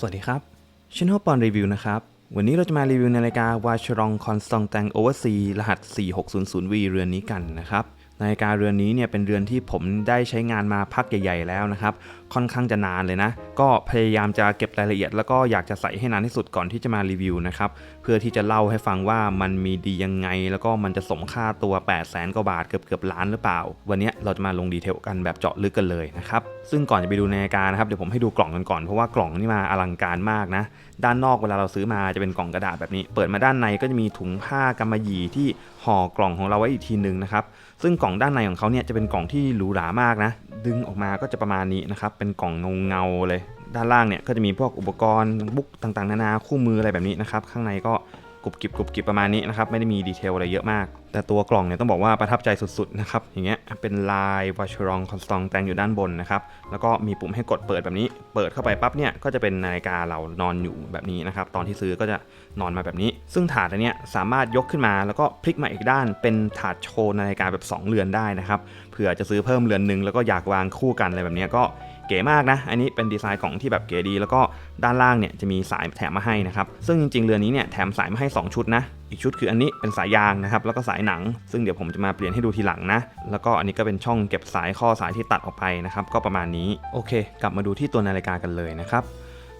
สวัสดีครับชินฮอปอนรีวิวนะครับ วันนี้เราจะมารีวิวนาฬิกาวาชรองคอนสตองแตงโอเวอร์ซีรหัส 4600V เรือนนี้กันนะครับ นาฬิกาเรือนนี้เนี่ยเป็นเรือนที่ผมได้ใช้งานมาพักใหญ่ๆแล้วนะครับ ค่อนข้างจะนานเลยนะ ก็พยายามจะเก็บรายละเอียด แล้วก็อยากจะใส่ให้นานที่สุดก่อนที่จะมารีวิวนะครับ เพื่อที่จะเล่าให้ฟังว่ามันมีดียังไง แล้วก็มันจะสมค่าตัว 8 0 0แสนกว่าบาทเกือบเกือบล้านหรือเปล่า วันนี้เราจะมาลงดีเทลกันแบบเจาะลึกกันเลยนะครับ ซึ่งก่อนจะไปดูนาฬิกานะครับเดี๋ยวผมให้ดูกล่องกันก่อนเพราะว่ากล่องนี่มาอลังการมากนะ ด้านนอกเวลาเราซื้อมาจะเป็นกล่องกระดาษแบบนี้ เปิดมาด้านในก็จะมีถุงผ้ากำมะหยี่ที่ห่อกล่องของเราไว้อีกทีนึงนะครับ ซึ่งกล่องด้านในของเขาเนี่ยจะเป็นกล่องที่หรูหรามากนะ ดึงออกมาก็จะประมาณนี้นะครับ เป็นกล่องเงาเงาๆเลย ด้านล่างเนี่ยก็จะมีพวกอุปกรณ์บุ๊กต่างๆ นานาคู่มืออะไรแบบนี้นะครับ ข้างในก็ กรุบกริบกรุบกริบประมาณนี้นะครับไม่ได้มีดีเทลอะไรเยอะมาก แต่ตัวกล่องเนี่ยต้องบอกว่าประทับใจสุดๆนะครับอย่างเงี้ยเป็นลายวาชรองคอนสตองแตงอยู่ด้านบนนะครับแล้วก็มีปุ่มให้กดเปิดแบบนี้ เปิดเข้าไปปั๊บเนี่ยก็จะเป็นนาฬิกาเรานอนอยู่แบบนี้นะครับตอนที่ซื้อก็จะนอนมาแบบนี้ ซึ่งถาดอันเนี้ยสามารถยกขึ้นมาแล้วก็พลิกมาอีกด้าน เป็นถาดโชว์นาฬิกาแบบ 2 เรือนได้นะครับเผื่อจะซื้อเพิ่มเรือนหนึ่งแล้วก็อยากวางคู่กันอะไรแบบนี้ก็ เก๋มากนะ อันนี้เป็นดีไซน์กล่องที่แบบเก๋ดี แล้วก็ด้านล่างเนี่ยจะมีสายแถมมาให้นะครับ ซึ่งจริงๆเรือนนี้เนี่ยแถมสายมาให้ 2 ชุดนะ อีกชุดคืออันนี้เป็นสายยางนะครับ แล้วก็สายหนัง ซึ่งเดี๋ยวผมจะมาเปลี่ยนให้ดูทีหลังนะ แล้วก็อันนี้ก็เป็นช่องเก็บสายข้อสายที่ตัดออกไปนะครับ ก็ประมาณนี้ โอเค กลับมาดูที่ตัวนาฬิกากันเลยนะครับ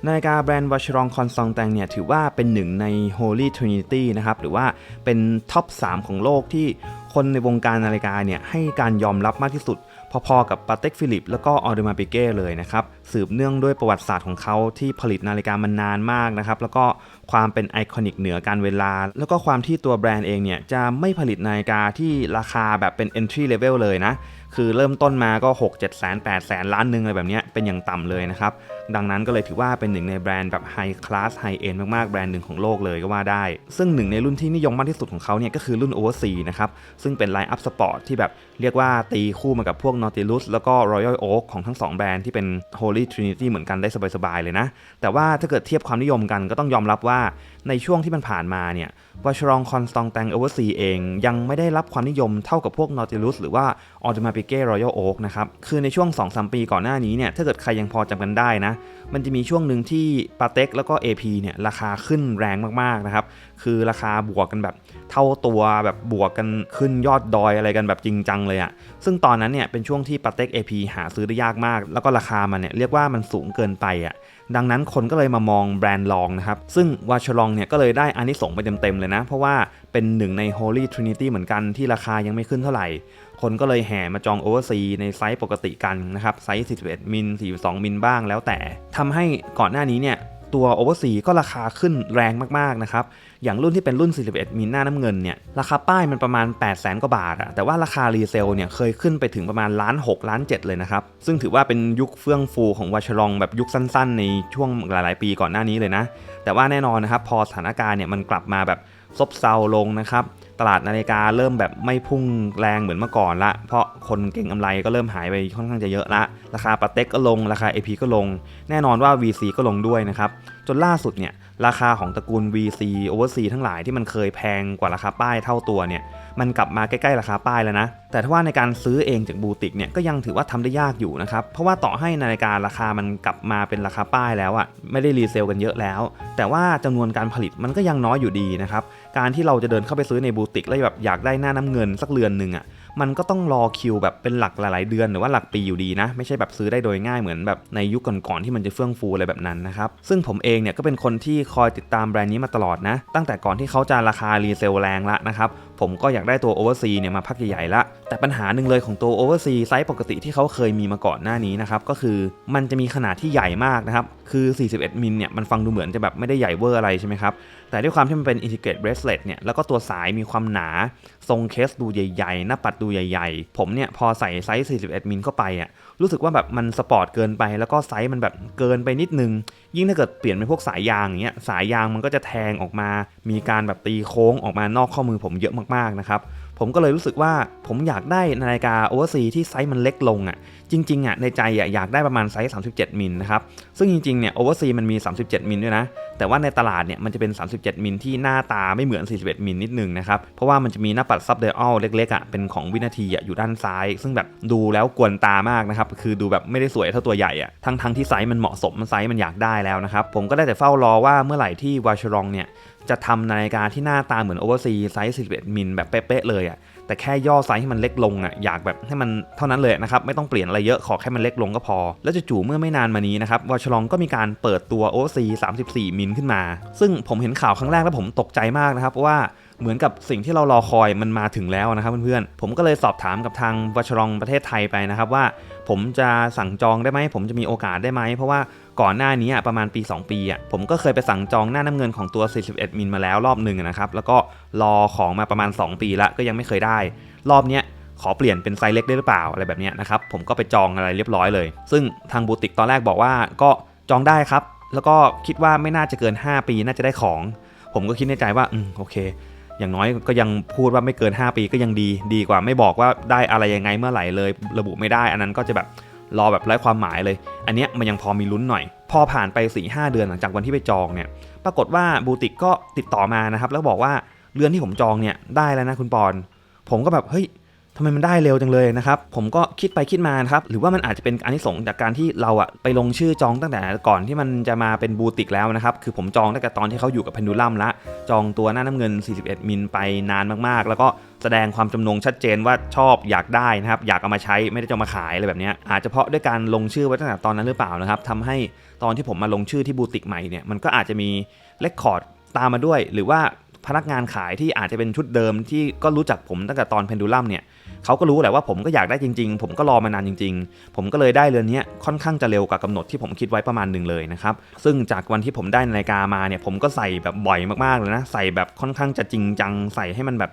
นาฬิกาแบรนด์วัชรองคอนซองแตงเนี่ยถือว่าเป็นหนึ่งใน Holy Trinity นะครับหรือว่าเป็นท็อป 3 ของโลกที่คนในวงการนาฬิกาเนี่ยให้การยอมรับมากที่สุด พอๆกับปาเต็กฟิลิป แล้วก็ออเดมาปิเก้เลยนะครับ สืบเนื่องด้วยประวัติศาสตร์ของเขาที่ผลิตนาฬิกามานานมากนะครับ แล้วก็ความเป็นไอคอนิกเหนือการเวลา แล้วก็ความที่ตัวแบรนด์เองเนี่ยจะไม่ผลิตนาฬิกาที่ราคาแบบเป็น entry level เลยนะ คือเริ่มต้นมาก็ 6 7แสน8แสนล้านนึงอะไรแบบนี้เป็นอย่างต่ำเลยนะครับ ดังนั้นก็เลยถือว่าเป็นหนึ่งในแบรนด์แบบไฮคลาสไฮเอ็นมากๆ แบรนด์หนึ่งของโลกเลยก็ว่าได้ ซึ่งหนึ่งในรุ่นที่นิยมมากที่สุดของเขาเนี่ยก็คือรุ่น Oversea นะครับ ซึ่งเป็นไลน์อัพสปอร์ตที่แบบเรียกว่าตีคู่มากับพวก Nautilus แล้วก็ Royal Oak ของทั้ง 2 แบรนด์ที่เป็น Holy Trinity เหมือนกันได้สบายๆเลยนะ แต่ว่าถ้าเกิดเทียบความนิยมกันก็ต้องยอมรับว่าในช่วงที่มันผ่านมาเนี่ยวาชรองคอนสตองแตงโอเวอร์ซีเองยังไม่ได้รับความนิยมเท่ากับพวก Nautilus หรือว่า a u d e m a p i q u e Royal Oak นะครับ คือในช่วง 2-3 ปีก่อนหน้านี้เนี่ย ถ้าเกิดใครยังพอจำกันได้นะมันจะมีช่วงหนึ่งที่ปาเต็กแล้วก็ AP เนี่ยราคาขึ้นแรงมากๆนะครับ คือราคาบวกกันแบบเท่าตัวแบบบวกกันขึ้นยอดดอยอะไรกันแบบจริงจังเลยอะซึ่งตอนนั้นเนี่ยเป็นช่วงที่ปาเต็ก AP หาซื้อได้ยากมาก แล้วก็ราคามันเนี่ยเรียกว่ามันสูงเกินไปอะดังนั้นคนก็เลยมามองแบรนด์ลองนะครับ ซึ่งวาชลองเนี่ยก็เลยได้อานิสงส์ไปเต็มๆเลยนะ เพราะว่าเป็นหนึ่งใน Holy Trinity เหมือนกันที่ราคายังไม่ขึ้นเท่าไหร่ คนก็เลยแห่มาจองโอเวอร์ซีในไซส์ปกติกันนะครับไซส์ 41 มิล 42 มิลบ้างแล้วแต่ทำให้ก่อนหน้านี้เนี่ยตัวโอเวอร์ซีก็ราคาขึ้นแรงมากๆนะครับ อย่างรุ่นที่เป็นรุ่น 41 มิลหน้าน้ำเงินเนี่ย ราคาป้ายมันประมาณ 8 0 0แสนกว่าบาทอะแต่ว่าราคารีเซลเนี่ยเคยขึ้นไปถึงประมาณล้าน6ล้าน 7 เลยนะครับ ซึ่งถือว่าเป็นยุคเฟื่องฟูของวาชรองแบบยุคสั้นๆ ในช่วงหลายๆ ปีก่อนหน้านี้เลยนะ แต่ว่าแน่นอนนะครับพอสถานการณ์เนี่ยมันกลับมาแบบซบเซาลงนะครับ ตลาดนาฬิกาเริ่มแบบไม่พุ่งแรงเหมือนเมื่อก่อนละ เพราะคนเก่งกำไรก็เริ่มหายไปค่อนข้างจะเยอะละ ราคาปาเต็กก็ลง ราคา AP ก็ลง แน่นอนว่า VC ก็ลงด้วยนะครับ จนล่าสุดเนี่ยราคาของตระกูล VC Oversea ทั้งหลายที่มันเคยแพงกว่าราคาป้ายเท่าตัวเนี่ย มันกลับมาใกล้ๆราคาป้ายแล้วนะ แต่ถ้าว่าในการซื้อเองจากบูติกเนี่ยก็ยังถือว่าทำได้ยากอยู่นะครับ เพราะว่าต่อให้นาฬิการาคามันกลับมาเป็นราคาป้ายแล้วอะ่ะไม่ได้รีเซลกันเยอะแล้ว แต่ว่าจำนวนการผลิตมันก็ยังน้อยอยู่ดีนะครับการที่เราจะเดินเข้าไปซื้อในบูติกแล้วแบบอยากได้หน้าน้ำเงินสักเรือนหนึ่งอะ่ะมันก็ต้องรอคิวแบบเป็นหลักหลายๆเดือนหรือว่าหลักปีอยู่ดีนะ ไม่ใช่แบบซื้อได้โดยง่ายเหมือนแบบในยุคก่อนๆที่มันจะเฟื่องฟูอะไรแบบนั้นนะครับ ซึ่งผมเองเนี่ยก็เป็นคนที่คอยติดตามแบรนด์นี้มาตลอดนะ ตั้งแต่ก่อนที่เขาจะราคารีเซลแรงละนะครับผมก็อยากได้ตัว Oversea เนี่ยมาพักใหญ่ๆละ แต่ปัญหาหนึ่งเลยของตัว Oversea ไซส์ปกติที่เขาเคยมีมาก่อนหน้านี้นะครับ ก็คือมันจะมีขนาดที่ใหญ่มากนะครับ คือ 41 มิลเนี่ยมันฟังดูเหมือนจะแบบไม่ได้ใหญ่เวอร์อะไรใช่ไหมครับ แต่ด้วยความที่มันเป็น integrate bracelet เนี่ยแล้วก็ตัวสายมีความหนา ทรงเคสดูใหญ่ๆ หน้าปัดดูใหญ่ ๆ ผมเนี่ยพอใส่ไซส์ 41 มิลเข้าไปอะ รู้สึกว่าแบบมันสปอร์ตเกินไป แล้วก็ไซส์มันแบบเกินไปนิดนึง ยิ่งถ้าเกิดเปลี่ยนเป็นพวกสายยางอย่างเงี้ยสายยางมันก็จะแทงออกมา มีการแบบตีโค้งออกมานอกข้อมือผมเยอะมากๆนะครับผมก็เลยรู้สึกว่าผมอยากได้นาฬิกาโอเวอร์ซีที่ไซส์มันเล็กลงอะจริงๆอะในใจอะอยากได้ประมาณไซส์ 37 มิลนะครับ ซึ่งจริงๆเนี่ยโอเวอร์ซีมันมี 37 มิลด้วยนะ แต่ว่าในตลาดเนี่ยมันจะเป็น 37 มิลที่หน้าตาไม่เหมือน 41 มิลนิดนึงนะครับ เพราะว่ามันจะมีหน้าปัดซับเดอลเล็กๆอะเป็นของวินาทีอะอยู่ด้านซ้าย ซึ่งแบบดูแล้วกวนตามากนะครับ คือดูแบบไม่ได้สวยเท่าตัวใหญ่อะทั้งทั้งๆที่ไซส์มันเหมาะสมไซส์มันอยากได้แล้วนะครับ ผมก็ได้แต่เฝ้ารอว่าเมื่อไหร่ที่วาชรองเนี่ยจะทำนาฬิกาที่หน้าตาเหมือนโอเวอร์ซีไซส์ 41 มิลแบบเป๊ะๆเลยอะ แต่แค่ย่อไซส์ให้มันเล็กลงอะอยากแบบให้มันเท่านั้นเลยนะครับไม่ต้องเปลี่ยนอะไรเยอะขอแค่มันเล็กลงก็พอ แล้วจู่ๆเมื่อไม่นานมานี้นะครับวอชลองก็มีการเปิดตัว OC 34มิลขึ้นมา ซึ่งผมเห็นข่าวครั้งแรกแล้วผมตกใจมากนะครับเพราะว่าเหมือนกับสิ่งที่เรารอคอยมันมาถึงแล้วนะครับเพื่อนๆ ผมก็เลยสอบถามกับทางวัชรองประเทศไทยไปนะครับว่า ผมจะสั่งจองได้ไหม ผมจะมีโอกาสได้ไหม เพราะว่า ก่อนหน้านี้ประมาณปี 2 ปีอะผมก็เคยไปสั่งจองหน้าน้ำเงินของตัว 41 มิลมาแล้วรอบหนึ่งนะครับ แล้วก็รอของมาประมาณ 2 ปีละก็ยังไม่เคยได้ รอบเนี้ยขอเปลี่ยนเป็นไซส์เล็กได้หรือเปล่าอะไรแบบนี้นะครับ ผมก็ไปจองอะไรเรียบร้อยเลย ซึ่งทางบูติกตอนแรกบอกว่าก็จองได้ครับ แล้วก็คิดว่าไม่น่าจะเกิน 5 ปีน่าจะได้ของ ผมก็คิดในใจว่าอืมโอเค อย่างน้อยก็ยังพูดว่าไม่เกิน 5 ปีก็ยังดี ดีกว่าไม่บอกว่าได้อะไรยังไงเมื่อไหร่เลย ระบุไม่ได้ อันนั้นก็จะแบบ รอแบบไร้ความหมายเลย อันเนี้ยมันยังพอมีลุ้นหน่อย พอผ่านไป4ีหเดือนหลังจากวันที่ไปจองเนี่ย ปรากฏว่าบูติกก็ติดต่อมานะครับ แล้วบอกว่าเรือนที่ผมจองเนี่ยได้แล้วนะคุณปอน ผมก็แบบเฮ้ยทำไมมันได้เร็วจังเลยนะครับ ผมก็คิดไปคิดมาครับ หรือว่ามันอาจจะเป็นอันที่สงจากการที่เราอะไปลงชื่อจองตั้งแต่ก่อนที่มันจะมาเป็นบูติกแล้วนะครับ คือผมจองตั้งแต่ตอนที่เขาอยู่กับเพนดูลัมละ จองตัวหน้าน้ำเงิน 41 มิลไปนานมากๆ แล้วก็ แสดงความจำนงชัดเจนว่าชอบอยากได้นะครับ อยากเอามาใช้ไม่ได้จะมาขายอะไรแบบนี้อาจจะเพราะด้วยการลงชื่อไว้ตั้งแต่ตอนนั้นหรือเปล่านะครับทำให้ตอนที่ผมมาลงชื่อที่บูติกใหม่เนี่ยมันก็อาจจะมีเลคคอร์ดตามมาด้วย หรือว่าพนักงานขายที่อาจจะเป็นชุดเดิมที่ก็รู้จักผมตั้งแต่ตอนเพนดูลัมเนี่ยเขาก็รู้แหละว่าผมก็อยากได้จริง ๆ ผมก็รอมานานจริง ๆ ผมก็เลยได้เรือนนี้ค่อนข้างจะเร็วกว่ากำหนดที่ผมคิดไว้ประมาณหนึ่งเลยนะครับ ซึ่งจากวันที่ผมได้นาฬิกามาเนี่ยผมก็ใส่แบบบ่อยมากๆเลยนะ ใส่แบบค่อนข้างจะจริงจัง ใส่ให้มันแบบ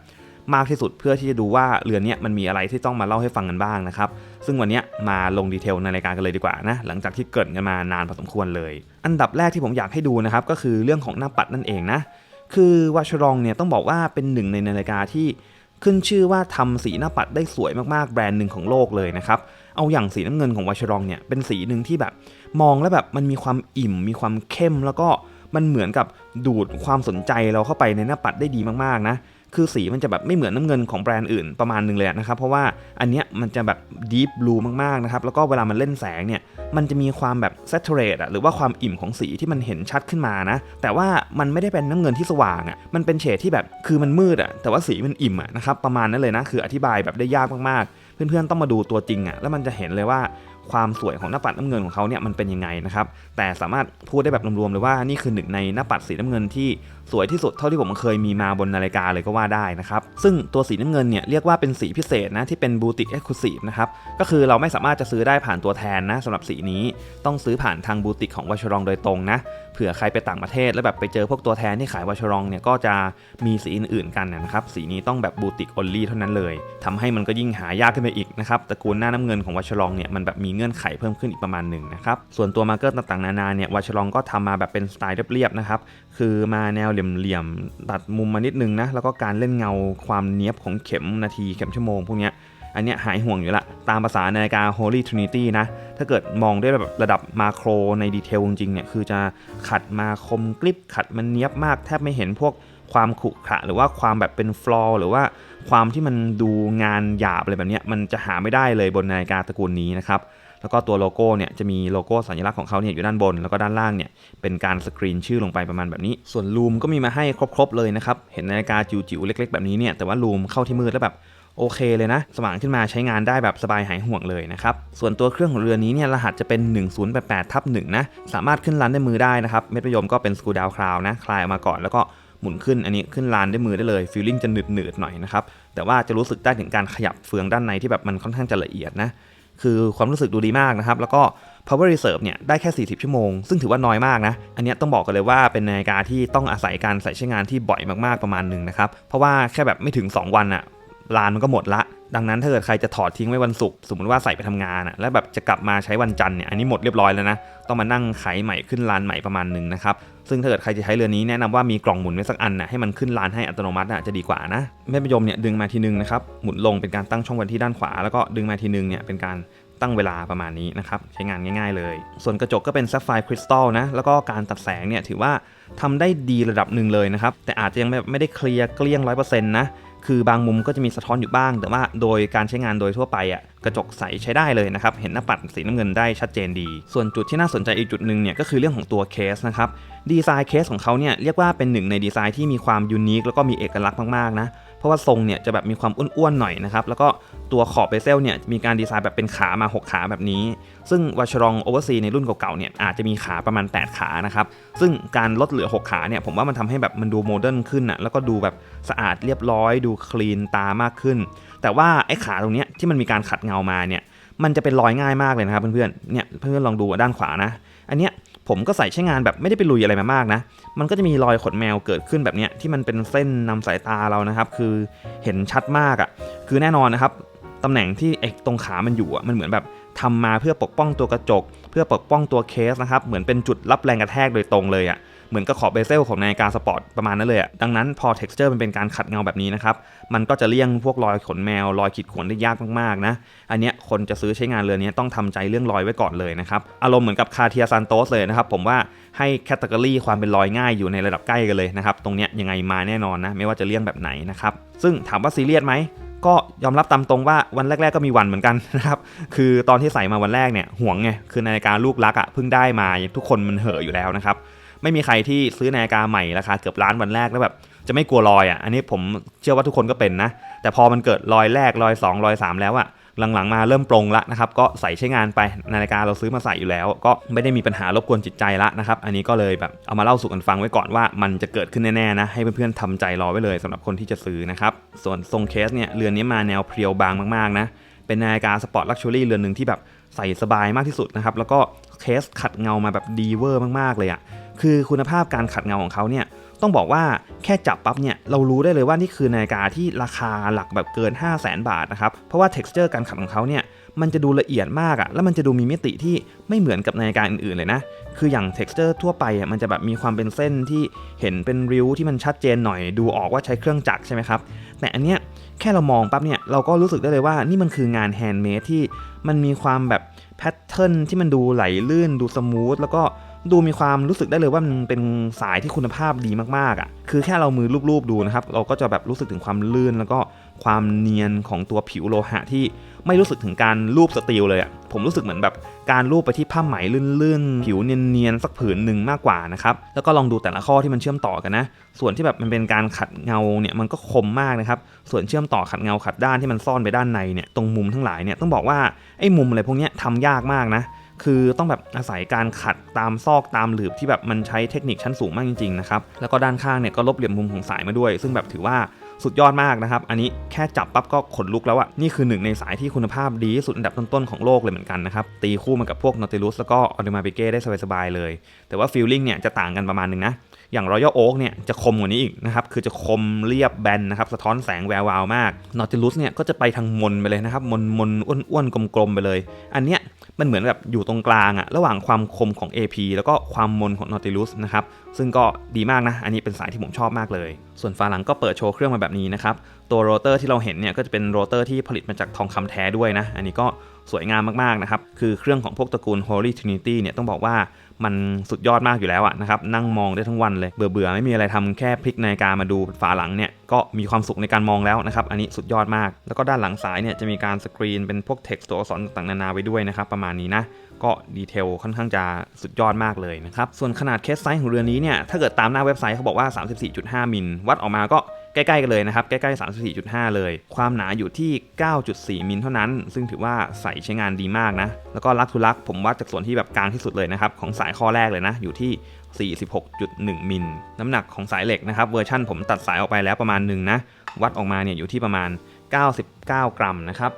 มากที่สุดเพื่อที่จะดูว่าเรือนนี้มันมีอะไรที่ต้องมาเล่าให้ฟังกันบ้างนะครับ ซึ่งวันนี้มาลงดีเทลในรายการกันเลยดีกว่านะ หลังจากที่เกิดกันมานานพอสมควรเลย อันดับแรกที่ผมอยากให้ดูนะครับก็คือเรื่องของหน้าปัดนั่นเองนะ คือวาชรองเนี่ยต้องบอกว่าเป็นหนึ่งในนาฬิกาที่ขึ้นชื่อว่าทำสีหน้าปัดได้สวยมากๆแบรนด์หนึ่งของโลกเลยนะครับ เอาอย่างสีน้ำเงินของวาชรองเนี่ยเป็นสีหนึ่งที่แบบมองแล้วแบบมันมีความอิ่ม มีความเข้มแล้วก็มันเหมือนกับดูดความสนใจเราเข้าไปในหน้าปัดได้ดีมากๆนะ คือสีมันจะแบบไม่เหมือนน้ำเงินของแบรนด์อื่นประมาณนึงเลยนะครับ เพราะว่าอันเนี้ยมันจะแบบดีฟบลูมากๆนะครับ แล้วก็เวลามันเล่นแสงเนี่ย มันจะมีความแบบ saturate อะหรือว่าความอิ่มของสีที่มันเห็นชัดขึ้นมานะ แต่ว่ามันไม่ได้เป็นน้ำเงินที่สว่างอะมันเป็นเฉดที่แบบ คือมันมืดอะแต่ว่าสีมันอิ่มอะนะครับ ประมาณนั้นเลยนะ คืออธิบายแบบได้ยากมากๆ เพื่อนๆต้องมาดูตัวจริงอะแล้วมันจะเห็นเลยว่า ความสวยของหน้าปัดน้ำเงินของเขาเนี่ยมันเป็นยังไงนะครับ แต่สามารถพูดได้แบบรวมๆเลยว่านี่คือหนึ่งในหน้าปัดสีน้ำเงินที่สวยที่สุดเท่าที่ผมเคยมีมาบนนาฬิกาเลยก็ว่าได้นะครับ ซึ่งตัวสีน้ำเงินเนี่ยเรียกว่าเป็นสีพิเศษนะที่เป็นบูติกเอ็กซ์คลูซีฟนะครับ ก็คือเราไม่สามารถจะซื้อได้ผ่านตัวแทนนะสำหรับสีนี้ ต้องซื้อผ่านทางบูติกของวัชรองโดยตรงนะเผื่อใครไปต่างประเทศแล้วแบบไปเจอพวกตัวแทนที่ขายวชรองเนี่ยก็จะมีสีอื่นๆกันนะครับสีนี้ต้องแบบบูติกออลลี่เท่านั้นเลยทำให้มันก็ยิ่งหายากขึ้นไปอีกนะครับตระกูลหน้าน้ำเงินของวชรองเนี่ยมันแบบมีเงื่อนไขเพิ่มขึ้นอีกประมาณหนึ่งนะครับส่วนตัวมาร์เกอร์ต่างๆนานาเนี่ยวชรองก็ทำมาแบบเป็นสไตล์เรียบๆนะครับคือมาแนวเหลี่ยมๆตัดมุมมานิดนึงนะแล้วก็การเล่นเงาความเนี้ยบของเข็มนาทีเข็มชั่วโมงพวกเนี้ย อันเนี้ยหายห่วงอยู่ละตามภาษานาฬิกา Holy Trinity นะ ถ้าเกิดมองด้วยแบบระดับมาโครในดีเทลจริงๆเนี่ยคือจะขัดมาคมกริบขัดมันเนี้ยบมากแทบไม่เห็นพวกความขรุขระหรือว่าความแบบเป็นฟลอร์หรือว่าความที่มันดูงานหยาบอะไรแบบนี้มันจะหาไม่ได้เลยบนนาฬิกาตระกูลนี้นะครับแล้วก็ตัวโลโก้เนี่ยจะมีโลโก้สัญลักษณ์ของเขาเนี่ยอยู่ด้านบน แล้วก็ด้านล่างเนี่ยเป็นการสกรีนชื่อลงไปประมาณแบบนี้ ส่วนลูมก็มีมาให้ครบๆเลยนะครับ เห็นนาฬิกาจิ๋วๆเล็ก ๆ แบบนี้เนี่ยแต่ว่าลูมเข้าที่มืดแล้วแบบ โอเคเลยนะ สว่างขึ้นมาใช้งานได้แบบสบายหายห่วงเลยนะครับ ส่วนตัวเครื่องของเรือนี้เนี่ยรหัสจะเป็น 1088ทับ1นะ สามารถขึ้นรันด้วยมือได้นะครับ เม็ดประยมก็เป็นสกูดาวคราวนะ คลายออกมาก่อนแล้วก็หมุนขึ้น อันนี้ขึ้นลานด้วยมือได้เลยฟีลลิ่งจะหนืดหนืดหน่อยนะครับ แต่ว่าจะรู้สึกได้ถึงการขยับเฟืองด้านในที่แบบมันค่อนข้างจะละเอียดนะ คือความรู้สึกดูดีมากนะครับ แล้วก็ power reserve เนี่ยได้แค่ 40 ชั่วโมง ซึ่งถือว่าน้อยมากนะ อันนี้ต้องบอกกันเลยว่าเป็นนาฬิกาที่ต้องอาศัยการใส่ใช้งานที่บ่อยมากๆประมาณหนึ่งนะครับ เพราะว่าแค่แบบไม่ถึง 2 วันอะ ลานมันก็หมดละ ดังนั้นถ้าเกิดใครจะถอดทิ้งไว้วันศุกร์สมมติว่าใส่ไปทำงานอะแล้วแบบจะกลับมาใช้วันจันทร์เนี่ยอันนี้หมดเรียบร้อยแล้วนะต้องมานั่งไขใหม่ขึ้นลานใหม่ประมาณหนึ่งนะครับซึ่งถ้าเกิดใครจะใช้เรือนี้แนะนำว่ามีกล่องหมุนไว้สักอันนะให้มันขึ้นลานให้อัตโนมัตินะจะดีกว่านะแม่ประยมเนี่ยดึงมาทีนึงนะครับหมุนลงเป็นการตั้งช่องไว้ที่ด้านขวา แล้วก็ดึงมาทีนึงเนี่ยเป็นการตั้งเวลาประมาณนี้นะครับใช้งานง่าย ๆ เลย ส่วนกระจกก็เป็น Sapphire Crystal นะแล้วก็การตัดแสงเนี่ยถือว่าทำได้ดีระดับหนึ่งเลยนะครับแต่อาจจะยังไม่ไม่ได้เคลียร์เกลี้ยง100%นะ คือบางมุมก็จะมีสะท้อนอยู่บ้าง แต่ว่าโดยการใช้งานโดยทั่วไปอะกระจกใสใช้ได้เลยนะครับ เห็นหน้าปัดสีน้ำเงินได้ชัดเจนดี ส่วนจุดที่น่าสนใจอีกจุดหนึ่งเนี่ยก็คือเรื่องของตัวเคสนะครับ ดีไซน์เคสของเขาเนี่ยเรียกว่าเป็นหนึ่งในดีไซน์ที่มีความยูนิคแล้วก็มีเอกลักษณ์มากๆนะ เพราะว่าทรงเนี่ยจะแบบมีความอ้วนๆหน่อยนะครับ แล้วก็ตัวขอบเบเซลเนี่ยมีการดีไซน์แบบเป็นขามา 6 ขาแบบนี้ ซึ่งวัชรองโอเวอร์ซีในรุ่นเก่าๆเนี่ยอาจจะมีขาประมาณ 8 ขานะครับ ซึ่งการลดเหลือ 6 ขาเนี่ยผมว่ามันทำให้แบบมันดูโมเดิร์นขึ้นอะแล้วก็ดูแบบ สะอาดเรียบร้อย ดูคลีนตามากขึ้น แต่ว่าไอ้ขาตรงเนี้ยที่มันมีการขัดเงามาเนี่ยมันจะเป็นรอยง่ายมากเลยนะครับเพื่อนๆเนี่ยเพื่อนๆลองดูด้านขวานะ อันเนี้ยผมก็ใส่ใช้งานแบบไม่ได้ไปลุยอะไรมามากนะ มันก็จะมีรอยขนแมวเกิดขึ้นแบบเนี้ยที่มันเป็นเส้นนำสายตาเรานะครับ คือเห็นชัดมากอะ่ะ คือแน่นอนนะครับตำแหน่งที่ไอ้ตรงขามันอยู่อะ่ะมันเหมือนแบบทำมาเพื่อปกป้องตัวกระจก เพื่อปกป้องตัวเคสนะครับ เหมือนเป็นจุดรับแรงกระแทกโดยตรงเลยอะ เหมือนกับขอบเบเซลของนาฬิกาสปอร์ตประมาณนั้นเลยอะดังนั้นพอ texture มันเป็นการขัดเงาแบบนี้นะครับมันก็จะเลี่ยงพวกรอยขนแมวรอยขีดข่วนได้ยากมากๆนะอันเนี้ยคนจะซื้อใช้งานเรือนนี้ต้องทำใจเรื่องรอยไว้ก่อนเลยนะครับอารมณ์เหมือนกับคาเทียซันโตสเลยนะครับผมว่าให้แคตตากรีความเป็นรอยง่ายอยู่ในระดับใกล้กันเลยนะครับตรงเนี้ยยังไงมาแน่นอนนะไม่ว่าจะเลี่ยงแบบไหนนะครับซึ่งถามว่าซีเรียสไหมก็ยอมรับตามตรงว่าวันแรก ๆ ก็มีวันเหมือนกันนะครับ คือตอนที่ใส่มาวันแรกเนี่ยห่วงไง คือนาฬิกาลูกรักอะ่ะเพิ่งได้มาทุกคนมันเห่ออยู่แล้วนะครับ ไม่มีใครที่ซื้อนาฬิกาใหม่ราคาเกือบล้านวันแรกแล้วแบบจะไม่กลัวรอยอะ อันนี้ผมเชื่อว่าทุกคนก็เป็นนะ แต่พอมันเกิดรอยแรกรอย2รอย3 แล้วอะ หลังๆมาเริ่มปรงละนะครับ ก็ใส่ใช้งานไป นาฬิกาเราซื้อมาใส่อยู่แล้ว ก็ไม่ได้มีปัญหารบกวนจิตใจละนะครับ อันนี้ก็เลยแบบเอามาเล่าสู่กันฟังไว้ก่อนว่ามันจะเกิดขึ้นแน่ๆนะ ให้เพื่อนๆทำใจรอไว้เลยสำหรับคนที่จะซื้อนะครับ ส่วนทรงเคสเนี่ยเรือนนี้มาแนวเพรียวบางมากๆนะ เป็นนาฬิกาสปอร์ตลักชัวรี่เรือนหนึ่งที่แบบใส่สบายมากที่สุดนะครับ แล้วก็เคสขัดเงามาแบบดีเวอร์มากๆเลยอะ่ะ คือคุณภาพการขัดเงาของเขาเนี่ยต้องบอกว่าแค่จับปั๊บเนี่ยเรารู้ได้เลยว่านี่คือนาฬิกาที่ราคาหลักแบบเกิน 5 0 0แสนบาทนะครับเพราะว่า texture การขัดของเขาเนี่ยมันจะดูละเอียดมากอะแล้วมันจะดูมีมิติที่ไม่เหมือนกับนาฬิกาอื่นๆเลยนะ คืออย่าง texture ทั่วไปอะมันจะแบบมีความเป็นเส้นที่เห็นเป็นริ้วที่มันชัดเจนหน่อยดูออกว่าใช้เครื่องจักรใช่ไหมครับแต่อันเนี้ยแค่เรามองปั๊บเนี่ยเราก็รู้สึกได้เลยว่านี่มันคืองานแฮนด์เมดที่มันมีความแบบแพทเทิร์นที่มันดูไหลลื่นดูสมูทแล้วก็ ดูมีความรู้สึกได้เลยว่ามันเป็นสายที่คุณภาพดีมากๆอะ คือแค่เรามือรูปๆดูนะครับ เราก็จะแบบรู้สึกถึงความลื่นแล้วก็ความเนียนของตัวผิวโลหะที่ไม่รู้สึกถึงการรูปสตีลเลยอะ ผมรู้สึกเหมือนแบบการรูปไปที่ผ้าไหมลื่นๆ ผิวเนียนๆสักผืนหนึ่งมากกว่านะครับ แล้วก็ลองดูแต่ละข้อที่มันเชื่อมต่อกันนะ ส่วนที่แบบมันเป็นการขัดเงาเนี่ยมันก็คมมากนะครับ ส่วนเชื่อมต่อขัดเงาขัดด้านที่มันซ่อนไปด้านในเนี่ยตรงมุมทั้งหลายเนี่ยต้องบอกว่าไอ้มุมอะไรพวกนี้ทำยากมากนะ คือต้องแบบอาศัยการขัดตามซอกตามหลืบที่แบบมันใช้เทคนิคชั้นสูงมากจริงๆนะครับแล้วก็ด้านข้างเนี่ยก็ลบเหลี่ยมมุมของสายมาด้วย ซึ่งแบบถือว่าสุดยอดมากนะครับ อันนี้แค่จับปั๊บก็ขนลุกแล้วอะนี่คือหนึ่งในสายที่คุณภาพดีที่สุดอันดับต้นๆของโลกเลยเหมือนกันนะครับ ตีคู่มากับพวก Nautilus แล้วก็ Audemars Piguet ได้สบายๆเลย แต่ว่าฟีลลิ่งเนี่ยจะต่างกันประมาณนึงนะ อย่าง Royal Oak เนี่ยจะคมกว่านี้อีกนะครับ คือจะคมเรียบแบนนะครับ สะท้อนแสงแวววาวมาก Nautilus เนี่ยก็จะไปทางมนไปเลยนะครับ มนมนอ้วนๆกลมๆไปเลย อันเนี้ย มันเหมือนแบบอยู่ตรงกลางอะระหว่างความคมของ AP แล้วก็ความมนของ Nautilus นะครับซึ่งก็ดีมากนะ อันนี้เป็นสายที่ผมชอบมากเลย ส่วนฝาหลังก็เปิดโชว์เครื่องมาแบบนี้นะครับตัวโรเตอร์ที่เราเห็นเนี่ยก็จะเป็นโรเตอร์ที่ผลิตมาจากทองคำแท้ด้วยนะ อันนี้ก็สวยงามมากๆนะครับ คือเครื่องของพวกตระกูล Holy Trinity เนี่ยต้องบอกว่า มันสุดยอดมากอยู่แล้วอะนะครับนั่งมองได้ทั้งวันเลยเบื่อๆไม่มีอะไรทำแค่พลิกนาฬิกามาดูฝาหลังเนี่ยก็มีความสุขในการมองแล้วนะครับอันนี้สุดยอดมาก แล้วก็ด้านหลังซ้ายเนี่ยจะมีการสกรีนเป็นพวกเท็กซ์ตัวอักษรต่างๆนานาไว้ด้วยนะครับประมาณนี้นะก็ดีเทลค่อนข้างจะสุดยอดมากเลยนะครับส่วนขนาดเคสไซส์ของเรือนนี้เนี่ยถ้าเกิดตามหน้าเว็บไซต์เขาบอกว่า 34.5 มิลวัดออกมาก็ ใกล้ ๆ กันเลยนะครับ ใกล้ ๆ 34.5 เลย ความหนาอยู่ที่ 9.4 มิลเท่านั้น ซึ่งถือว่าใส่ใช้งานดีมากนะ แล้วก็ลักทุลักผมวัดจากส่วนที่แบบกลางที่สุดเลยนะครับ ของสายข้อแรกเลยนะ อยู่ที่ 46.1 มิล น้ำหนักของสายเหล็กนะครับ เวอร์ชั่นผมตัดสายออกไปแล้วประมาณหนึ่งนะ วัดออกมาเนี่ยอยู่ที่ประมาณ 99 กรัมนะครับ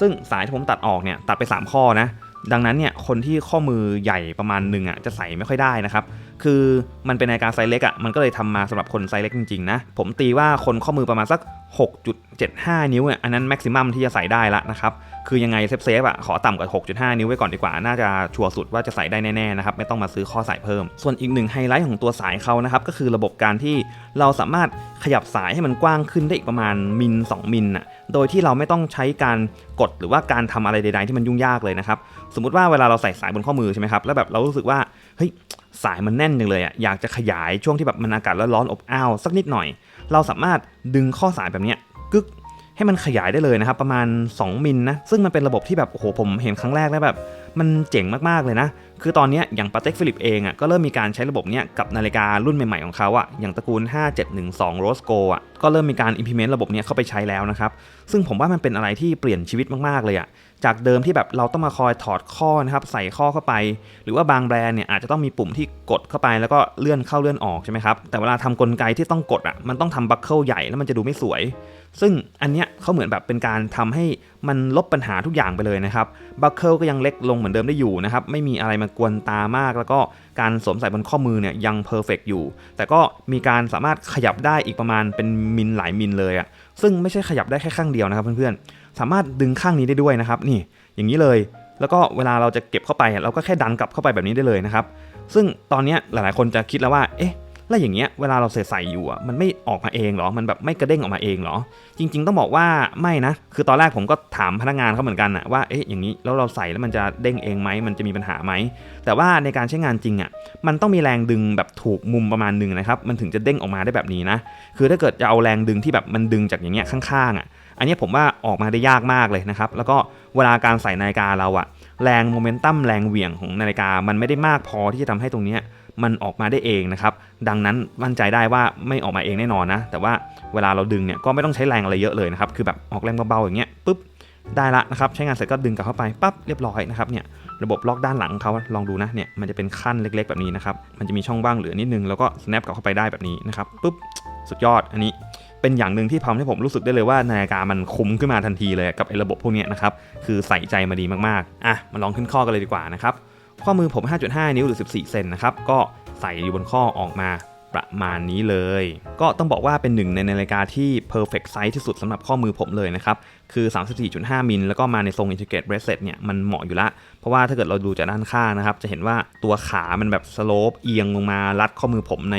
ซึ่งสายที่ผมตัดออกเนี่ยตัดไป 3 ข้อนะ ดังนั้นเนี่ยคนที่ข้อมือใหญ่ประมาณหนึ่งอะจะใส่ไม่ค่อยได้นะครับ คือมันเป็นนาฬิกาไซส์เล็กอะ่ะมันก็เลยทำมาสำหรับคนไซส์เล็กจริงๆนะ ผมตีว่าคนข้อมือประมาณสัก 6.75 นิ้วอะอันนั้นแม็กซิมัมที่จะใส่ได้ละนะครับคือยังไงเซฟเซฟอะขอต่ำกว่า 6.5 นิ้วไว้ก่อนดีกว่า น่าจะชัวร์สุดว่าจะใส่ได้แน่ๆนะครับไม่ต้องมาซื้อข้อสายเพิ่ม ส่วนอีกหนึ่งไฮไลท์ของตัวสายเขานะครับก็คือระบบการที่เราสามารถขยับสายให้มันกว้างขึ้นได้อีกประมาณมิล2มิลน่ะโดยที่เราไม่ต้องใช้การกดหรือว่าการทำอะไรใด ๆ ที่มันยุ่งยากเลยนะครับสมมติว่าเวลาเราใส่สายบนข้อมือใช่ไหมครับแล้วแบบเรารู้สึกว่าเฮ้ย สายมันแน่นจังเลยอะอยากจะขยายช่วงที่แบบมันอากาศร้อนๆอบอ้าวสักนิดหน่อย เราสามารถดึงข้อสายแบบนี้กึกให้มันขยายได้เลยนะครับ ประมาณ 2 มิลนะ ซึ่งมันเป็นระบบที่แบบ โอ้โห ผมเห็นครั้งแรกแล้วแบบ มันเจ๋งมาก ๆ เลยนะ คือตอนนี้อย่างปาเต็กฟิลิปเองอะก็เริ่มมีการใช้ระบบเนี้ยกับนาฬิการุ่นใหม่ๆของเขาอะอย่างตระกูล 5712 Rosco อะก็เริ่มมีการ implement ระบบเนี้ยเข้าไปใช้แล้วนะครับ ซึ่งผมว่ามันเป็นอะไรที่เปลี่ยนชีวิตมากๆเลยอะจากเดิมที่แบบเราต้องมาคอยถอดข้อนะครับใส่ข้อเข้าไป หรือว่าบางแบรนด์เนี่ยอาจจะต้องมีปุ่มที่กดเข้าไปแล้วก็เลื่อนเข้าเลื่อนออกใช่ไหมครับแต่เวลาทำกลไกที่ต้องกดอะมันต้องทำบัคเกิลใหญ่แล้วมันจะดูไม่สวย ซึ่งอันเนี้ยเขาเหมือนแบบเป็นการทำให้ มันลบปัญหาทุกอย่างไปเลยนะครับบัคเกิลก็ยังเล็กลงเหมือนเดิมได้อยู่นะครับ ไม่มีอะไรมากวนตามาก แล้วก็การสวมใส่บนข้อมือเนี่ยยังเพอร์เฟกอยู่ แต่ก็มีการสามารถขยับได้อีกประมาณเป็นมิลหลายมิลเลยอะซึ่งไม่ใช่ขยับได้แค่ข้างเดียวนะครับเพื่อนๆ สามารถดึงข้างนี้ได้ด้วยนะครับ นี่ อย่างนี้เลย แล้วก็เวลาเราจะเก็บเข้าไป เราก็แค่ดันกลับเข้าไปแบบนี้ได้เลยนะครับ ซึ่งตอนนี้หลายๆคนจะคิดแล้วว่า เอ๊ะ แล้วอย่างเงี้ยเวลาเราใส่ใส่อยู่อะมันไม่ออกมาเองเหรอ มันแบบไม่กระเด้งออกมาเองเหรอ จริง ๆ ต้องบอกว่าไม่นะ คือตอนแรกผมก็ถามพนักงานเขาเหมือนกันอะว่าเอ๊ะอย่างนี้แล้วเราใส่แล้วมันจะเด้งเองไหมมันจะมีปัญหาไหมแต่ว่าในการใช้งานจริงอะมันต้องมีแรงดึงแบบถูกมุมประมาณหนึ่งนะครับมันถึงจะเด้งออกมาได้แบบนี้นะ คือถ้าเกิดจะเอาแรงดึงที่แบบมันดึงจากอย่างเงี้ยข้างๆอะอันนี้ผมว่าออกมาได้ยากมากเลยนะครับ แล้วก็เวลาการใส่นาฬิกาเราอะแรงโมเมนตัมแรงเหวี่ยงของนาฬิกามันไม่ได้มากพอที่จะทำให้ตรงเนี้ย มันออกมาได้เองนะครับ ดังนั้นมั่นใจได้ว่าไม่ออกมาเองแน่นอนนะ แต่ว่าเวลาเราดึงเนี่ยก็ไม่ต้องใช้แรงอะไรเยอะเลยนะครับ คือแบบออกแรงเบาๆอย่างเงี้ยปุ๊บได้ละนะครับ ใช้งานเสร็จก็ดึงกลับเข้าไปปั๊บเรียบร้อยนะครับเนี่ยระบบล็อกด้านหลังเขาลองดูนะเนี่ยมันจะเป็นขั้นเล็ก ๆ แบบนี้นะครับ มันจะมีช่องว่างเหลือนิดนึงแล้วก็ snap กลับเข้าไปได้แบบนี้นะครับปุ๊บสุดยอดอันนี้เป็นอย่างหนึ่งที่ทำให้ผมรู้สึกได้เลยว่านาฬิกามันคุ้มขึ้นมาทันทีเลยกับไอ้ระบบพวกนี้นะครับคือใส่ใจมาดีมากๆอะมาลองขึ้นข้อกันเลยดีกว่านะครับ ข้อมือผม 5.5 นิ้วหรือ 14 เซนนะครับ ก็ใส่อยู่บนข้อออกมาประมาณนี้เลย ก็ต้องบอกว่าเป็นหนึ่งในนาฬิกาที่ perfect size ที่สุดสำหรับข้อมือผมเลยนะครับ คือ 34.5 มิล แล้วก็มาในทรง integrate bracelet เนี่ย มันเหมาะอยู่ละ เพราะว่าถ้าเกิดเราดูจากด้านข้างนะครับ จะเห็นว่าตัวขามันแบบ slope เอียงลงมารัดข้อมือผมใน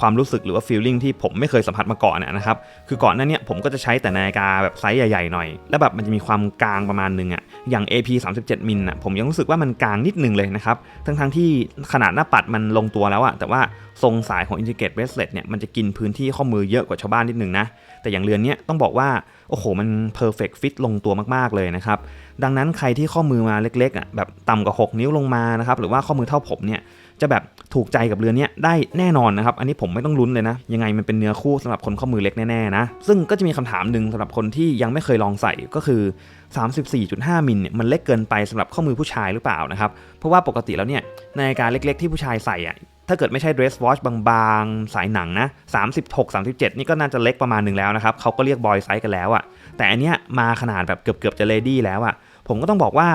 ความรู้สึกหรือว่า feeling ที่ผมไม่เคยสัมผัสมาก่อนนะนะครับ คือก่อนหน้าเนี้ผมก็จะใช้แต่นาฬิกาแบบไซส์ใหญ่ๆหน่อย แล้วแบบมันจะมีความกลางประมาณนึงอะอย่าง AP 37มิลอะผมยังรู้สึกว่ามันกลางนิดนึงเลยนะครับ ทั้งๆที่ขนาดหน้าปัดมันลงตัวแล้วอะแต่ว่าทรงสายของ Integrate Bracelet เนี่ยมันจะกินพื้นที่ข้อมือเยอะกว่าชาวบ้านนิดนึงนะ แต่อย่างเรือนเนี้ยต้องบอกว่า โอ้โห มัน perfect fit ลงตัวมากๆเลยนะครับ ดังนั้นใครที่ข้อมือมาเล็กๆอะแบบต่ำกว่า 6 นิ้วลงมานะครับ หรือว่าข้อมือเท่าผมเนี่ยจะแบบ ถูกใจกับเรือนนี้ได้แน่นอนนะครับ อันนี้ผมไม่ต้องลุ้นเลยนะ ยังไงมันเป็นเนื้อคู่สำหรับคนข้อมือเล็กแน่ๆนะ ซึ่งก็จะมีคำถามหนึ่งสำหรับคนที่ยังไม่เคยลองใส่ก็คือ 34.5 มิลเนี่ยมันเล็กเกินไปสำหรับข้อมือผู้ชายหรือเปล่านะครับ เพราะว่าปกติแล้วเนี่ยนาฬิกาเล็กๆที่ผู้ชายใส่อะถ้าเกิดไม่ใช่ dress watch บางๆ สายหนังนะ 36 37 นี่ก็น่าจะเล็กประมาณหนึ่งแล้วนะครับ เขาก็เรียก boy size กันแล้วอะแต่อันเนี้ยมาขนาดแบบเกือบๆจะ lady แล้วอะผมก็ต้องบอกว่า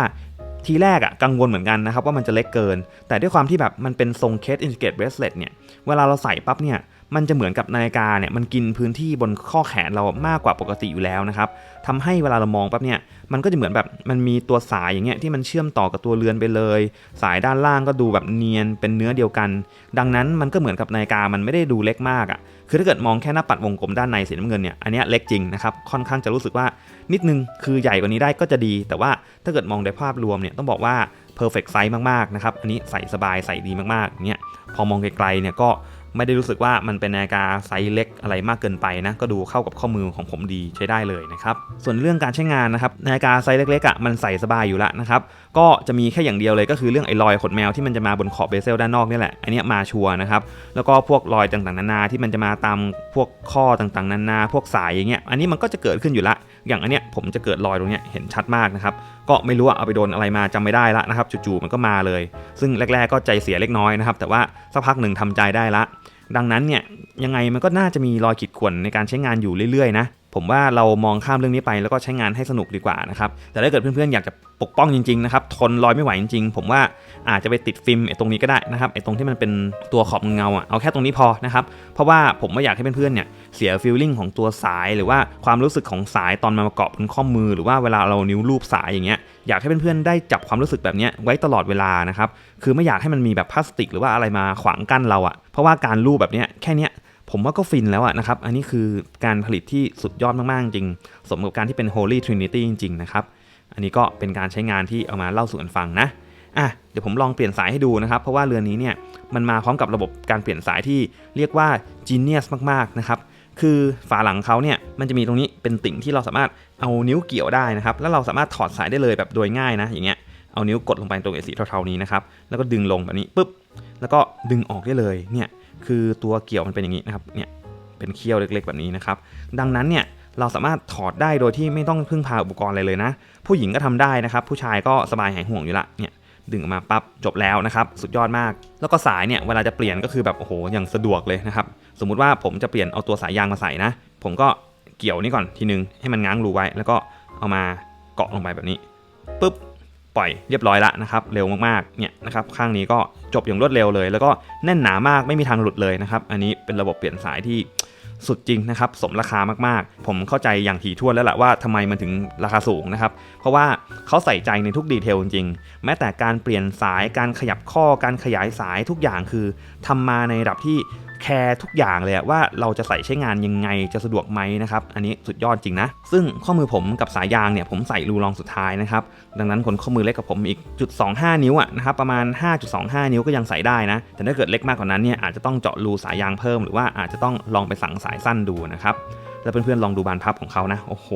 ทีแรกอะกังวลเหมือนกันนะครับว่ามันจะเล็กเกิน แต่ด้วยความที่แบบมันเป็นทรง case integrate bracelet เนี่ยเวลาเราใส่ปั๊บเนี่ยมันจะเหมือนกับนาฬิกาเนี่ยมันกินพื้นที่บนข้อแขนเรามากกว่าปกติอยู่แล้วนะครับทำให้เวลาเรามองปั๊บเนี่ยมันก็จะเหมือนแบบมันมีตัวสายอย่างเงี้ยที่มันเชื่อมต่อกับตัวเรือนไปเลย สายด้านล่างก็ดูแบบเนียนเป็นเนื้อเดียวกัน ดังนั้นมันก็เหมือนกับนาฬิกามันไม่ได้ดูเล็กมากอะ่ะ คือถ้าเกิดมองแค่หน้าปัดวงกลมด้านในสีน้ำเงินเนี่ยอันนี้เล็กจริงนะครับค่อนข้างจะรู้สึกว่านิดนึงคือใหญ่กว่านี้ได้ก็จะดี แต่ว่าถ้าเกิดมองในภาพรวมเนี่ยต้องบอกว่า perfect size มากๆนะครับอันนี้ใส่สบายใส่ดีมากๆอย่างเงี้ยพอมองไกลๆเนี่ยก็ไม่ได้รู้สึกว่ามันเป็นนาฬิกาไซส์เล็กอะไรมากเกินไปนะ ก็ดูเข้ากับข้อมือของผมดีใช้ได้เลยนะครับ ส่วนเรื่องการใช้งานนะครับนาฬิกาไซส์เล็กๆอะมันใส่สบายอยู่แล้วนะครับ ก็จะมีแค่อย่างเดียวเลยก็คือเรื่องไอ้รอยขนแมวที่มันจะมาบนขอบเบเซลด้านนอกนี่แหละอันนี้มาชัวนะครับแล้วก็พวกรอยต่างๆนานาที่มันจะมาตามพวกข้อต่างๆนานา พวกสายอย่างเงี้ยอันนี้มันก็จะเกิดขึ้นอยู่ละ อย่างอันเนี้ยผมจะเกิดรอยตรงเนี้ยเห็นชัดมากนะครับก็ไม่รู้ว่าเอาไปโดนอะไรมาจำไม่ได้ละนะครับจู่ๆมันก็มาเลย ซึ่งแรก ๆ ก็ใจเสียเล็กน้อยนะครับแต่ว่าสักพักหนึ่งทำใจได้ละ ดังนั้นเนี่ยยังไงมันก็น่าจะมีรอยขีดข่วนในการใช้งานอยู่เรื่อยๆนะ ผมว่าเรามองข้ามเรื่องนี้ไปแล้วก็ใช้งานให้สนุกดีกว่านะครับ แต่ถ้าเกิดเพื่อนๆอยากจะปกป้องจริงๆนะครับ ทนรอยไม่ไหวจริงๆ ผมว่าอาจจะไปติดฟิล์มไอ้ตรงนี้ก็ได้นะครับ ไอ้ตรงที่มันเป็นตัวขอบเงาอะ เอาแค่ตรงนี้พอนะครับ เพราะว่าผมไม่อยากให้เพื่อนๆเนี่ยเสียฟีลลิ่งของตัวสายหรือว่าความรู้สึกของสายตอนมาประกอบบนข้อมือ หรือว่าเวลาเรานิ้วรูปสายอย่างเงี้ย อยากให้เพื่อนๆได้จับความรู้สึกแบบนี้ไว้ตลอดเวลานะครับ คือไม่อยากให้มันมีแบบพลาสติก หรือว่าอะไรมาขวางกั้นเราอะ เพราะว่าการรูปแบบเนี้ยแค่เนี้ย ผมว่าก็ฟินแล้วอะนะครับ อันนี้คือการผลิตที่สุดยอดมาก ๆ จริง สมกับการที่เป็น Holy Trinity จริง ๆ นะครับ อันนี้ก็เป็นการใช้งานที่เอามาเล่าสู่กันฟังนะอะเดี๋ยวผมลองเปลี่ยนสายให้ดูนะครับ เพราะว่าเรือนนี้เนี่ยมันมาพร้อมกับระบบการเปลี่ยนสายที่เรียกว่า genius มาก ๆ นะครับ คือฝาหลังเขาเนี่ยมันจะมีตรงนี้เป็นติ่งที่เราสามารถเอานิ้วเกี่ยวได้นะครับ แล้วเราสามารถถอดสายได้เลยแบบโดยง่ายนะ อย่างเงี้ย เอานิ้วกดลงไปตรงไอ้สีเทาๆนี้นะครับ แล้วก็ดึงลงแบบนี้ปุ๊บ แล้วก็ดึงออกได้เลย เนี่ย คือตัวเกี่ยวมันเป็นอย่างนี้นะครับเนี่ยเป็นเขี้ยวเล็กๆ แบบนี้นะครับ ดังนั้นเนี่ยเราสามารถถอดได้โดยที่ไม่ต้องพึ่งพาอุปกรณ์อะไรเลยนะ ผู้หญิงก็ทำได้นะครับ ผู้ชายก็สบายหายห่วงอยู่ละเนี่ยดึงออกมาปั๊บจบแล้วนะครับ สุดยอดมาก แล้วก็สายเนี่ยเวลาจะเปลี่ยนก็คือแบบโอ้โหอย่างสะดวกเลยนะครับ สมมุติว่าผมจะเปลี่ยนเอาตัวสายยางมาใส่นะ ผมก็เกี่ยวนี่ก่อนทีนึงให้มันง้างรูไว้ แล้วก็เอามาเกาะลงไปแบบนี้ปุ๊บ ปล่อยเรียบร้อยละนะครับเร็วมากๆเนี่ยนะครับข้างนี้ก็จบอย่างรวดเร็วเลย แล้วก็แน่นหนามากไม่มีทางหลุดเลยนะครับอันนี้เป็นระบบเปลี่ยนสายที่สุดจริงนะครับสมราคามากๆ ผมเข้าใจอย่างถี่ถ้วนแล้วแหละว่าทำไมมันถึงราคาสูงนะครับ เพราะว่าเขาใส่ใจในทุกดีเทลจริงๆแม้แต่การเปลี่ยนสายการขยับข้อการขยายสายทุกอย่างคือทำมาในระดับที่ แคร์ทุกอย่างเลยว่าเราจะใส่ใช้งานยังไงจะสะดวกไหมนะครับ อันนี้สุดยอดจริงนะ ซึ่งข้อมือผมกับสายยางเนี่ยผมใส่รูรองสุดท้ายนะครับดังนั้นคนข้อมือเล็กกับผมอีกจุด25 นิ้วอะนะครับประมาณ 5.25 นิ้วก็ยังใส่ได้นะ แต่ถ้าเกิดเล็กมากกว่านั้นเนี่ยอาจจะต้องเจาะรูสายยางเพิ่มหรือว่าอาจจะต้องลองไปสั่งสายสั้นดูนะครับแล้วเพื่อนๆลองดูบานพับของเขานะโอ้โห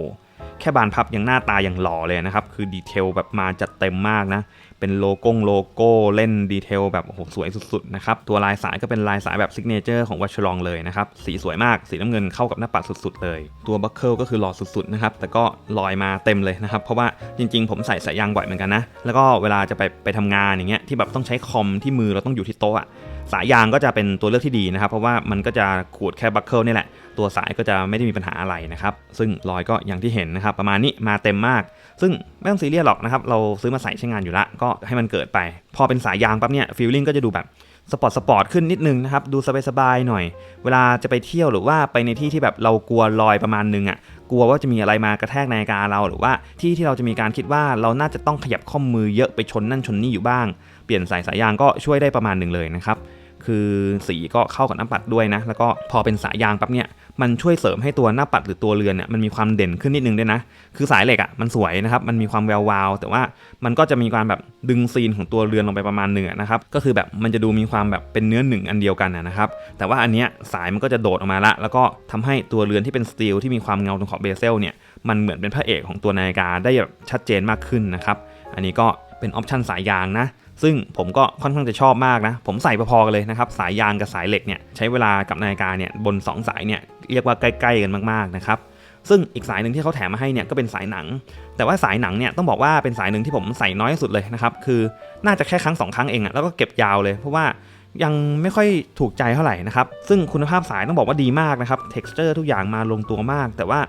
แค่บานพับยังหน้าตายังหล่อเลยนะครับ คือดีเทลแบบมาจัดเต็มมากนะ เป็นโลโก้โลโก้เล่นดีเทลแบบโอ้โหสวยสุดๆนะครับตัวลายสายก็เป็นลายสายแบบซิกเนเจอร์ของวัชรองเลยนะครับสีสวยมากสีน้ำเงินเข้ากับหน้าปัดสุดๆ เลย ตัวบัคเกิลก็คือหล่อสุดๆนะครับแต่ก็ลอยมาเต็มเลยนะครับเพราะว่าจริงๆ ผมใส่สายยางบ่อยเหมือนกันนะแล้วก็เวลาจะไปไปทำงานอย่างเงี้ยที่แบบต้องใช้คอมที่มือเราต้องอยู่ที่โต๊ะอะสายยางก็จะเป็นตัวเลือกที่ดีนะครับ เพราะว่ามันก็จะขูดแค่บัคเกิลนี่แหละ ตัวสายก็จะไม่ได้มีปัญหาอะไรนะครับ ซึ่งรอยก็อย่างที่เห็นนะครับ ประมาณนี้มาเต็มมาก ซึ่งไม่ต้องซีเรียสหรอกนะครับ เราซื้อมาใส่ใช้งานอยู่ละ ก็ให้มันเกิดไป พอเป็นสายยางปั๊บเนี่ยฟีลลิ่งก็จะดูแบบสปอร์ตสปอร์ตขึ้นนิดนึงนะครับ ดูสบายๆหน่อย เวลาจะไปเที่ยวหรือว่าไปในที่ที่แบบเรากลัวรอยประมาณนึงอะ่ะ กลัวว่าจะมีอะไรมากระแทกนาฬิกาเราหรือว่าที่ที่เราจะมีการคิดว่าเราน่าจะต้องขยับข้อมือเยอะไปชนนั่นชนนี่อยู่บ้าง เปลี่ยนสายสายยางก็ช่วยได้ประมาณหนึ่งเลยนะครับ คือสีก็เข้ากับหน้าปัดด้วยนะ แล้วก็พอเป็นสายยางปั๊บเนี่ยมันช่วยเสริมให้ตัวหน้าปัดหรือตัวเรือนเนี่ยมันมีความเด่นขึ้นนิดนึงด้วยนะ คือสายเหล็กอะ่ะมันสวยนะครับ มันมีความแวววาว แต่ว่ามันก็จะมีการแบบดึงซีนของตัวเรือนลงไปประมาณหนึ่งนะครับ ก็คือแบบมันจะดูมีความแบบเป็นเนื้อหนึ่งอันเดียวกันนะครับ แต่ว่าอันเนี้ยสายมันก็จะโดดออกมาละ แล้วก็ทำให้ตัวเรือนที่เป็นสตีลที่มีความเงาตรงขอบเบเซลเนี่ย มันเหมือนเป็นพระเอกของตัวนาฬิกาได้แบบชัดเจนมากขึ้นนะครับ อันนี้ก็เป็นออปชันสายยางนะ ซึ่งผมก็ค่อนข้างจะชอบมากนะ ผมใส่พอๆกันเลยนะครับ สายยางกับสายเหล็กเนี่ยใช้เวลากับนาฬิกาเนี่ยบน 2 สายเนี่ยเรียกว่าใกล้ๆกันมากๆนะครับซึ่งอีกสายหนึ่งที่เขาแถมมาให้เนี่ยก็เป็นสายหนัง แต่ว่าสายหนังเนี่ยต้องบอกว่าเป็นสายหนึ่งที่ผมใส่น้อยสุดเลยนะครับ คือน่าจะแค่ครั้งสองครั้งเองอะแล้วก็เก็บยาวเลย เพราะว่ายังไม่ค่อยถูกใจเท่าไหร่นะครับ ซึ่งคุณภาพสายต้องบอกว่าดีมากนะครับ texture ทุกอย่างมาลงตัวมาก แต่ว่า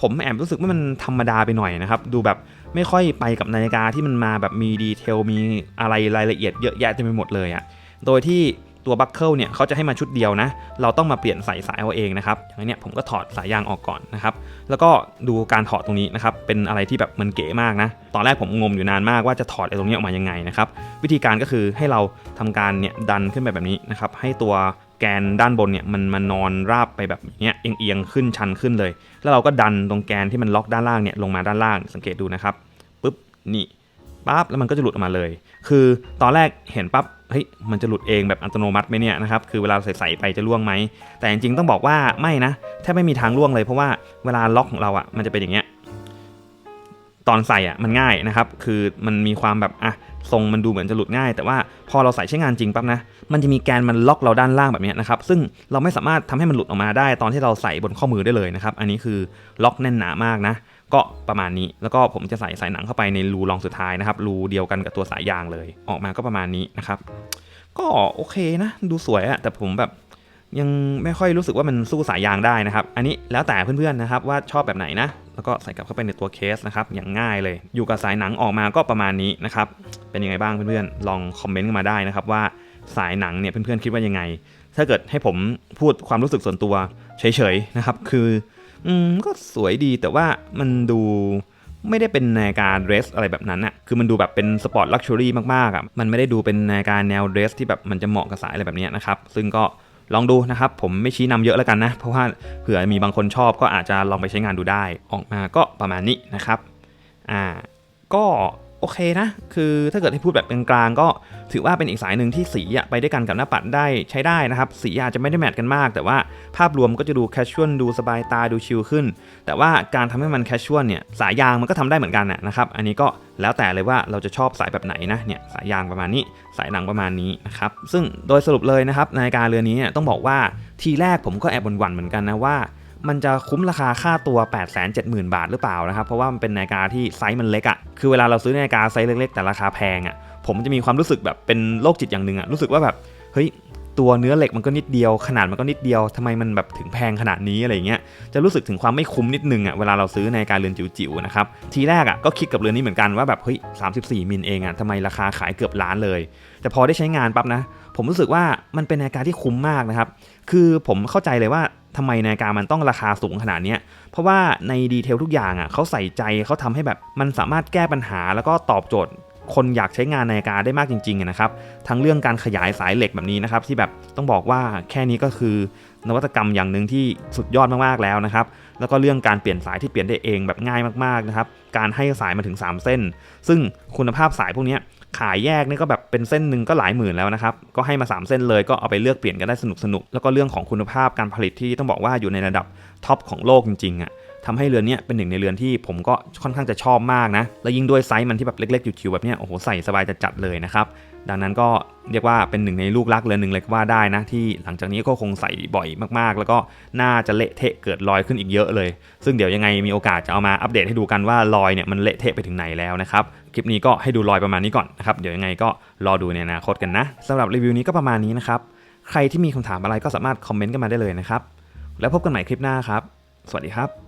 ผมแอบรู้สึกว่ามันธรรมดาไปหน่อยนะครับ ดูแบบ ไม่ค่อยไปกับนาฬิกาที่มันมาแบบมีดีเทลมีอะไรรายละเอียดเยอะแยะเต็มไปหมดเลยอะโดยที่ตัวบัคเกิลเนี่ยเขาจะให้มาชุดเดียวนะ เราต้องมาเปลี่ยนใส่สายเอาเองนะครับ อย่างนี้ผมก็ถอดสายยางออกก่อนนะครับ แล้วก็ดูการถอดตรงนี้นะครับ เป็นอะไรที่แบบมันเก๋มากนะ ตอนแรกผมงมอยู่นานมากว่าจะถอดไอ้ตรงนี้ออกมายังไงนะครับ วิธีการก็คือให้เราทำการเนี่ยดันขึ้นไปแบบนี้นะครับ ให้ตัว แกนด้านบนเนี่ยมันมานอนราบไปแบบเนี้ยเอียงๆขึ้นชันขึ้นเลย แล้วเราก็ดันตรงแกนที่มันล็อกด้านล่างเนี่ยลงมาด้านล่างสังเกตดูนะครับปุ๊บนี่ปั๊บแล้วมันก็จะหลุดออกมาเลย คือตอนแรกเห็นปั๊บเฮ้ยมันจะหลุดเองแบบอัตโนมัติไหมเนี่ยนะครับคือเวลาใส่ไปจะล่วงไหมแต่จริงๆต้องบอกว่าไม่นะแทบไม่มีทางล่วงเลยเพราะว่าเวลาล็อกของเราอะมันจะเป็นอย่างเงี้ยตอนใส่อะมันง่ายนะครับ คือมันมีความแบบอะทรงมันดูเหมือนจะหลุดง่าย แต่ว่าพอเราใส่ใช้งานจริงปั๊บนะ มันจะมีแกนมันล็อกเราด้านล่างแบบนี้นะครับ ซึ่งเราไม่สามารถทำให้มันหลุดออกมาได้ ตอนที่เราใส่บนข้อมือได้เลยนะครับ อันนี้คือล็อกแน่นหนามากนะ ก็ประมาณนี้ แล้วก็ผมจะใส่สายหนังเข้าไปในรูรองสุดท้ายนะครับ รูเดียวกันกับตัวสายยางเลย ออกมาก็ประมาณนี้นะครับ ก็โอเคนะ ดูสวยอะแต่ผมแบบยังไม่ค่อยรู้สึกว่ามันสู้สายยางได้นะครับ อันนี้แล้วแต่เพื่อนๆนะครับว่าชอบแบบไหนนะ แล้วก็ใส่กลับเข้าไปในตัวเคสนะครับอย่างง่ายเลย อยู่กับสายหนังออกมาก็ประมาณนี้นะครับ เป็นยังไงบ้างเพื่อนๆ ลองคอมเมนต์กันมาได้นะครับว่า สายหนังเนี่ยเพื่อนๆคิดว่ายังไง ถ้าเกิดให้ผมพูดความรู้สึกส่วนตัวเฉยๆนะครับ คืออืมก็สวยดีแต่ว่ามันดูไม่ได้เป็นนาฬิกาเดรสอะไรแบบนั้นอะคือมันดูแบบเป็นสปอร์ตลักชัวรี่มากๆอะมันไม่ได้ดูเป็นนาฬิกาแนวเดรสที่แบบมันจะเหมาะกับสายอะไรแบบนี้นะครับ ซึ่งก็ลองดูนะครับ ผมไม่ชี้นำเยอะแล้วกันนะ เพราะว่าเผื่อมีบางคนชอบก็อาจจะลองไปใช้งานดูได้ ออกมาก็ประมาณนี้นะครับ อ่า ก็ โอเคนะ คือถ้าเกิดให้พูดแบบกลางๆก็ถือว่าเป็นอีกสายหนึ่งที่สีอะไปด้วยกันกับหน้าปัดได้ใช้ได้นะครับ สีอาจจะไม่ได้แมทกันมาก แต่ว่าภาพรวมก็จะดูแคชชวลดูสบายตาดูชิลขึ้น แต่ว่าการทำให้มันแคชชวลเนี่ยสายยางมันก็ทำได้เหมือนกันนะครับ อันนี้ก็แล้วแต่เลยว่าเราจะชอบสายแบบไหนนะเนี่ยสายยางประมาณนี้สายหนังประมาณนี้นะครับซึ่งโดยสรุปเลยนะครับนาฬิกาเรือนนี้เนี่ยต้องบอกว่าทีแรกผมก็แอบหวั่นๆเหมือนกันนะว่า มันจะคุ้มราคาค่าตัว 870,000 บาทหรือเปล่านะครับ เพราะว่ามันเป็นนาฬิกาที่ไซส์มันเล็กอะ่ะ คือเวลาเราซื้อนาฬิกาไซส์เล็กๆ แต่ราคาแพงอะ่ะ ผมจะมีความรู้สึกแบบเป็นโรคจิตอย่างหนึ่งอะ่ะ รู้สึกว่าแบบ เฮ้ย ตัวเนื้อเหล็กมันก็นิดเดียว ขนาดมันก็นิดเดียวทำไมมันแบบถึงแพงขนาดนี้อะไรเงี้ย จะรู้สึกถึงความไม่คุ้มนิดนึงอะ่ะ เวลาเราซื้อนาฬิกาเรือนจิ๋วๆ นะครับ ทีแรกอะ่ะก็คิดกับเรือนนี้เหมือนกันว่าแบบ เฮ้ย34มิลเองอะ่ะทำไมราคาขายเกือบล้านเลย แต่พอได้ใช้งานปั๊บนะ ผมรู้สึกว่ามันเป็นนาฬิกาที่คุ้มมากนะครับ คือผมเข้าใจเลยว่าทำไมนาฬิกามันต้องราคาสูงขนาดนี้เพราะว่าในดีเทลทุกอย่างอะเขาใส่ใจเขาทำให้แบบมันสามารถแก้ปัญหาแล้วก็ตอบโจทย์คนอยากใช้งานนาฬิกาได้มากจริงๆนะครับ ทั้งเรื่องการขยายสายเหล็กแบบนี้นะครับ ที่แบบต้องบอกว่าแค่นี้ก็คือนวัตกรรมอย่างหนึ่งที่สุดยอดมากๆแล้วนะครับ แล้วก็เรื่องการเปลี่ยนสายที่เปลี่ยนได้เองแบบง่ายมากๆนะครับ การให้สายมาถึง 3 เส้น ซึ่งคุณภาพสายพวกนี้ ขายแยกนี่ก็แบบเป็นเส้นหนึ่งก็หลายหมื่นแล้วนะครับก็ให้มา 3 เส้นเลยก็เอาไปเลือกเปลี่ยนกันได้สนุกสนุกแล้วก็เรื่องของคุณภาพการผลิตที่ต้องบอกว่าอยู่ในระดับท็อปของโลกจริงๆอะ่ะทำให้เรือนนี้เป็นหนึ่งในเรือนที่ผมก็ค่อนข้างจะชอบมากนะแล้วยิ่งด้วยไซส์มันที่แบบเล็กๆจิ๋วๆแบบเนี้ยโอ้โหใส่สบายจะจัดเลยนะครับ ดังนั้นก็เรียกว่าเป็นหนึ่งในลูกรักเรือหนึ่งเลยก็ว่าได้นะ ที่หลังจากนี้ก็คงใส่บ่อยมากๆ แล้วก็น่าจะเละเทะเกิดรอยขึ้นอีกเยอะเลย ซึ่งเดี๋ยวยังไงมีโอกาสจะเอามาอัปเดตให้ดูกันว่ารอยเนี่ยมันเละเทะไปถึงไหนแล้วนะครับคลิปนี้ก็ให้ดูรอยประมาณนี้ก่อนนะครับเดี๋ยวยังไงก็รอดูในอนาคตกันนะสำหรับรีวิวนี้ก็ประมาณนี้นะครับใครที่มีคำถามอะไรก็สามารถคอมเมนต์กันมาได้เลยนะครับแล้วพบกันใหม่คลิปหน้าครับ สวัสดีครับ